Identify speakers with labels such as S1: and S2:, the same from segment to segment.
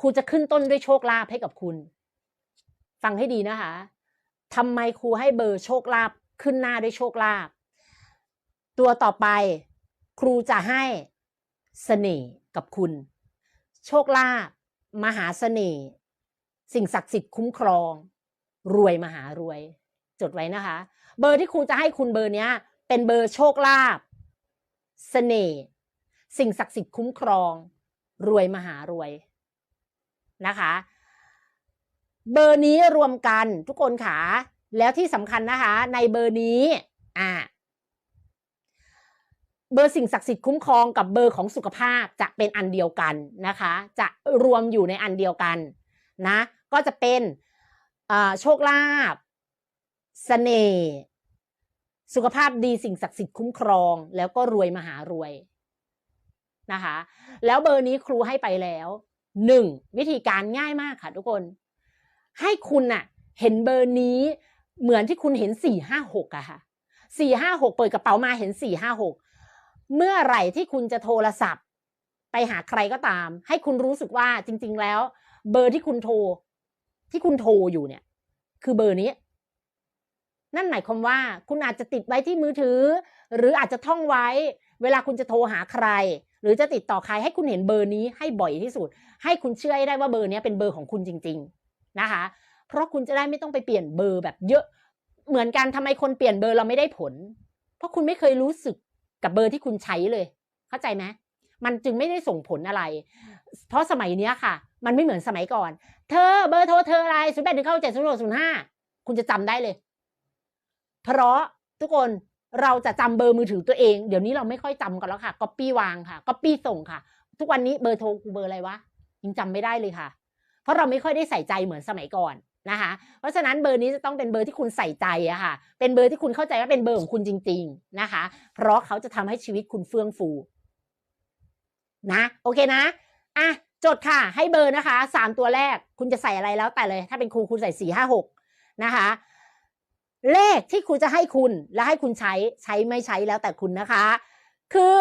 S1: ครูจะขึ้นต้นด้วยโชคลาภให้กับคุณ ฟังให้ดีนะคะทำไมครูให้เบอร์โชคลาภขึ้นหน้าด้วยโชคลาภตัวต่อไปครูจะให้เสน่ห์กับคุณ โชคลาภมหาเสน่ห์สิ่งศักดิ์สิทธิ์คุ้มครอง รวยมหารวย จดไว้นะคะ เบอร์ที่ครูจะให้คุณเบอร์เนี้ย เป็นเบอร์โชคลาภเสน่ห์สิ่งศักดิ์สิทธิ์คุ้มครอง รวยมหารวย นะคะ เบอร์นี้รวมกันทุกคนค่ะแล้วที่สำคัญนะคะ ในเบอร์นี้อ่าเบอร์สิ่งศักดิ์สิทธิ์คุ้มครองกับเบอร์ของสุขภาพจะเป็นอันเดียวกันนะคะ จะรวมอยู่ในอันเดียวกันนะ ก็จะเป็นโชคลาภเสน่ห์สุขภาพดีสิ่งศักดิ์สิทธิ์คุ้มครอง แล้วก็รวยมหารวยนะคะ แล้วเบอร์นี้ครูให้ไปแล้ว หนึ่งวิธีการง่ายมากค่ะทุกคน ให้คุณน่ะ เห็นเบอร์นี้เหมือนที่คุณเห็นสี่ห้าหกอะค่ะสี่ห้าหกเปิดกระเป๋ามาเห็นสี่ห้าหกเมื่อไหร่ที่คุณจะโทรศัพท์ ไปหาใครก็ตาม ให้คุณรู้สึกว่าจริง ๆ แล้ว เบอร์ที่คุณโทร ที่คุณโทรอยู่เนี่ย คือเบอร์นี้ นั่นหมายความว่า คุณอาจจะติดไว้ที่มือถือ หรืออาจจะท่องไว้ เวลาคุณจะโทรหาใคร หรือจะติดต่อใครให้คุณเห็นเบอร์นี้ให้บ่อยที่สุด ให้คุณเชื่อได้ว่าเบอร์นี้เป็นเบอร์ของคุณจริง ๆนะคะ เพราะคุณจะได้ไม่ต้องไปเปลี่ยนเบอร์แบบเยอะ เหมือนกันทำไมคนเปลี่ยนเบอร์เราไม่ได้ผล เพราะคุณไม่เคยรู้สึกกับเบอร์ที่คุณใช้เลย เข้าใจไหมมันจึงไม่ได้ส่งผลอะไร เพราะสมัยนี้ค่ะ มันไม่เหมือนสมัยก่อน เธอเบอร์โทรเธออะไรศูนย์แปดหนึ่งเก้าเจ็ดศูนย์หกศูนย์ห้าคุณจะจำได้เลย เพราะทุกคน เราจะจำเบอร์มือถือตัวเอง เดี๋ยวนี้เราไม่ค่อยจำกันแล้วค่ะก๊อปปี้วางค่ะก๊อปปี้ส่งค่ะ ทุกวันนี้เบอร์โทรกูเบอร์อะไรวะยังจำไม่ได้เลยค่ะ เพราะเราไม่ค่อยได้ใส่ใจเหมือนสมัยก่อนนะคะ เพราะฉะนั้นเบอร์นี้จะต้องเป็นเบอร์ที่คุณใส่ใจอะค่ะ เป็นเบอร์ที่คุณเข้าใจว่าเป็นเบอร์ของคุณจริง ๆนะคะ เพราะเขาจะทำให้ชีวิตคุณเฟื่องฟู นะ โอเคนะอะจดค่ะ ให้เบอร์นะคะสามตัวแรกคุณจะใส่อะไรแล้วแต่เลย ถ้าเป็นครูคุณใส่สี่ห้าหกนะคะ เลขที่ครูจะให้คุณและให้คุณใช้ใช้ไม่ใช้แล้วแต่คุณนะคะ คือ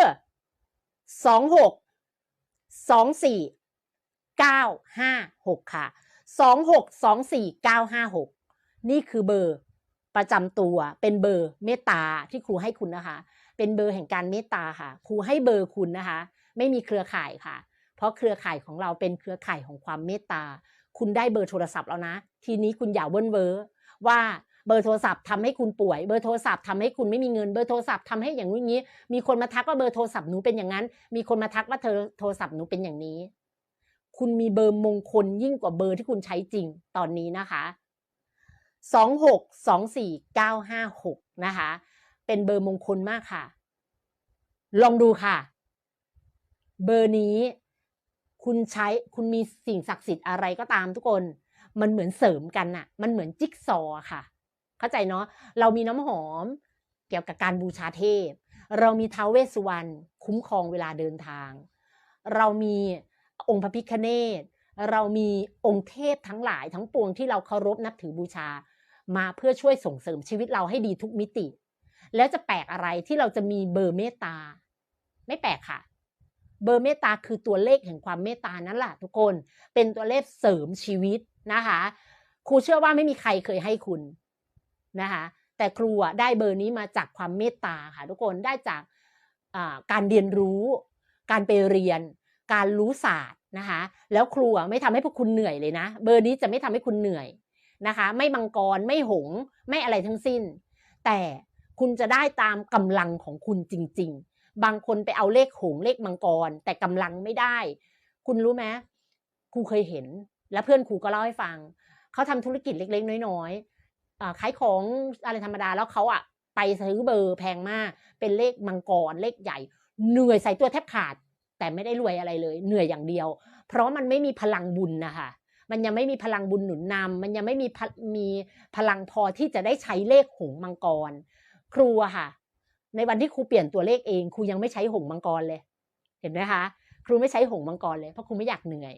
S1: สองหกสองสี่เก้าห้าหกค่ะสองหกสองสี่เก้าห้าหกนี่คือเบอร์ประจำตัวเป็นเบอร์เมตตาที่ครูให้คุณนะคะ เป็นเบอร์แห่งการเมตตาค่ะ ครูให้เบอร์คุณนะคะ ไม่มีเครือข่ายค่ะ เพราะเครือข่ายของเราเป็นเครือข่ายของความเมตตา คุณได้เบอร์โทรศัพท์แล้วนะ ทีนี้คุณอย่าเวิ้นเวอว่า เบอร์โทรศัพท์ทำให้คุณป่วย เบอร์โทรศัพท์ทำให้คุณไม่มีเงิน เบอร์โทรศัพท์ทำให้อย่างนี้ มีคนมาทักว่าเบอร์โทรศัพท์หนูเป็นอย่างนั้น มีคนมาทักว่าเธอโทรศัพท์หนูเป็นอย่างนี้ คุณมีเบอร์มงคลยิ่งกว่าเบอร์ที่คุณใช้จริงตอนนี้นะคะสองหกสองสี่เก้าห้าหกนะคะ เป็นเบอร์มงคลมากค่ะ ลองดูค่ะ เบอร์นี้คุณใช้คุณมีสิ่งศักดิ์สิทธิ์อะไรก็ตามทุกคน มันเหมือนเสริมกันน่ะ มันเหมือนจิ๊กซอค่ะ เข้าใจเนาะเรามีน้ำหอมเกี่ยวกับการบูชาเทพ เรามีท้าวเวสสุวรรณคุ้มครองเวลาเดินทาง เรามีองค์พระพิคเนตเรามีองค์เทพทั้งหลายทั้งปวงที่เราเคารพนับถือบูชา มาเพื่อช่วยส่งเสริมชีวิตเราให้ดีทุกมิติ แล้วจะแปลกอะไรที่เราจะมีเบอร์เมตตา ไม่แปลกค่ะ เบอร์เมตตาคือตัวเลขแห่งความเมตตานั่นแหละทุกคนเป็นตัวเลขเสริมชีวิตนะคะครูเชื่อว่าไม่มีใครเคยให้คุณ นะคะแต่ครูได้เบอร์นี้มาจากความเมตตาค่ะทุกคนได้จากการเรียนรู้ การไปเรียน การรู้ศาสตร์นะคะแล้วครูไม่ทำให้พวกคุณเหนื่อยเลยนะ เบอร์นี้จะไม่ทำให้คุณเหนื่อยนะคะ ไม่มังกรไม่หงไม่อะไรทั้งสิ้น แต่คุณจะได้ตามกำลังของคุณจริง ๆ บางคนไปเอาเลขหงเลขมังกร แต่กำลังไม่ได้ คุณรู้ไหมครูเคยเห็น และเพื่อนครูก็เล่าให้ฟัง เขาทำธุรกิจเล็ก ๆ น้อย ๆ ขายของอะไรธรรมดาแล้วเขาอะไปซื้อเบอร์แพงมาก เป็นเลขมังกรเลขใหญ่ เหนื่อยใส่ตัวแทบขาด แต่ไม่ได้รวยอะไรเลย เหนื่อยอย่างเดียว เพราะมันไม่มีพลังบุญนะคะมันยังไม่มีพลังบุญหนุนนำมันยังไม่มีมีพลังพอที่จะได้ใช้เลขหงมังกร ครูอะค่ะ ในวันที่ครูเปลี่ยนตัวเลขเองครูยังไม่ใช้หงมังกรเลย เห็นไหมคะ ครูไม่ใช้หงมังกรเลยเพราะครูไม่อยากเหนื่อย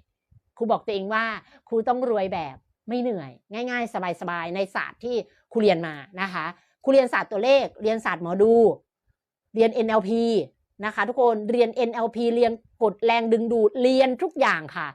S1: ครูบอกตัวเองว่า ครูต้องรวยแบบ ไม่เหนื่อย ง่าย ๆ สบายๆในศาสตร์ที่ครูเรียนมานะคะครูเรียนศาสตร์ตัวเลข เรียนศาสตร์หมอดู เรียน NLP นะคะ ทุกคนเรียน NLP เรียนกดแรงดึงดูดเรียนทุกอย่างค่ะ